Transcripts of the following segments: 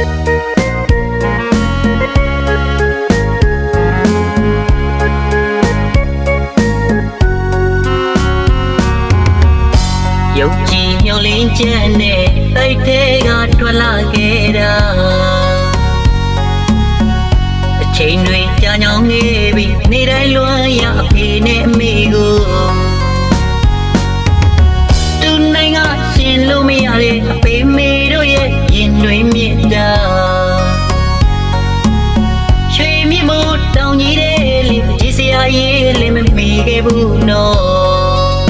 ယုတ်ကြည်ညှော်လင်းချက်နဲ့တိုက်တဲ့ကထွက်လာခဲ့တာအချိန်တွေကြာညောင်းနေပြီနေတိုင်းလွမ်းရအဖေနဲ့အမေကို ဘူးနော်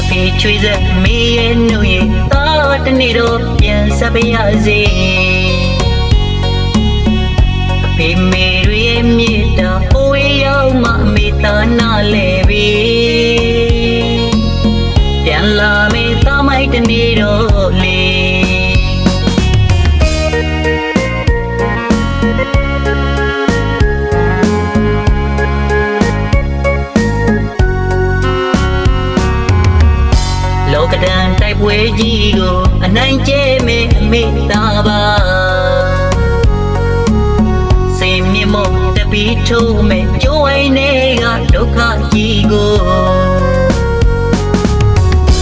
အဖေချွေးစက်မေးရဲ့နှုတ်ရဲ့သာတနေ့တော့ပြန်ဆက်ပါရစေ တိုက်ပွဲကြီးကိုအနိုင်ကျဲမဲ့အမေသားပါစေမြင့်မောတပီထိုးမဲ့ကြိုးဝိုင်းနေကဒုက္ခကြီးကို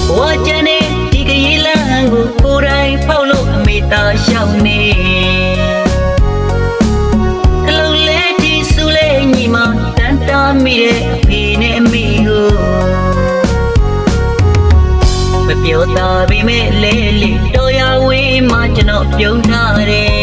ဘဝချန်နေဒီကလေးလမ်းကိုကိုယ်တိုင်ဖောက်လို့အမေသားရှောင်းနေ ပြောတာပေမဲ့လဲလေတော်ရဝေးမှကျွန်တော်ပြုံးထားတယ်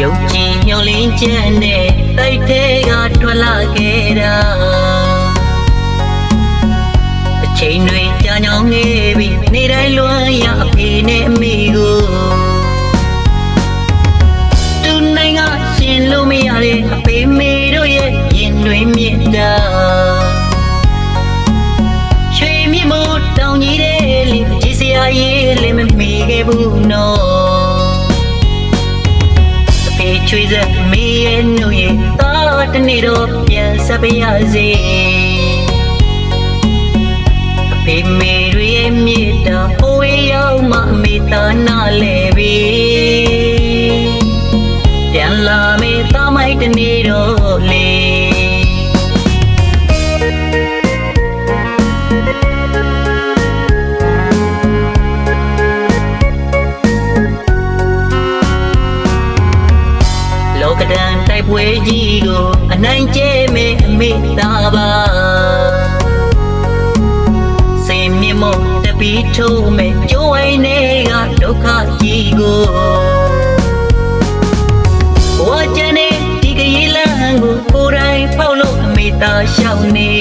ယုတ်ကြည်ညှော်လင်းချက်နဲ့တိုက်တဲ့ကထွက်လာခဲ့တာအချိန်တွေကြာညောင်းနေပြီနေတိုင်းလွမ်းရအဖေနဲ့အမေကိုသူနိုင်ငံရှင်လို့မရတဲ့အဖေမေတို့ရဲ့ရင်တွင်မြစ်တာရွှေမြစ်မို့တောင်ကြီးတဲ့လေကြီးစရာရေးလည်းမမေခဲ့ဘူးနော်အဖေ ချွေးစက်မေးရဲ့နှုတ်ရဲ့သာတနေ့တော့ပြန်ဆက်ပါရစေအဖေမေတွေရဲ့မြေတာဟိုဝေးရောက်မှအမေသာနာလဲပြီပြန်လာမေသာမိုက်တနေ့တော့လေလော ပွဲကြီးကိုအနိုင်ကျဲမဲ့အမေသားပါစေမြင့်မောတပီထိုးမဲ့ကြိုးဝိုင်းနေကဒုက္ခကြီးကိုဘဝချန်နေဒီကလေးလမ်းကိုကိုယ်တိုင်ဖောက်လို့အမေသားရှောင်းနေ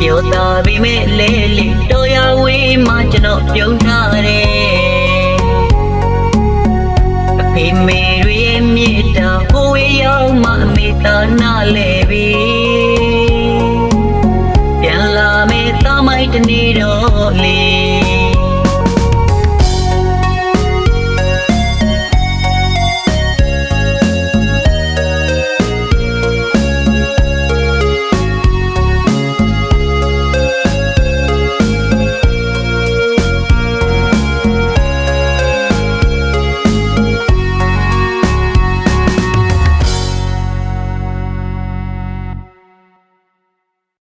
ပြောတာပေမဲ့လဲလေတော်ရဝေးမှကျွန်တော်ပြုံးထားတယ်အဖေမေတွေရဲ့မြေတာဟိုဝေးရောက်မှအမေတာနာလဲ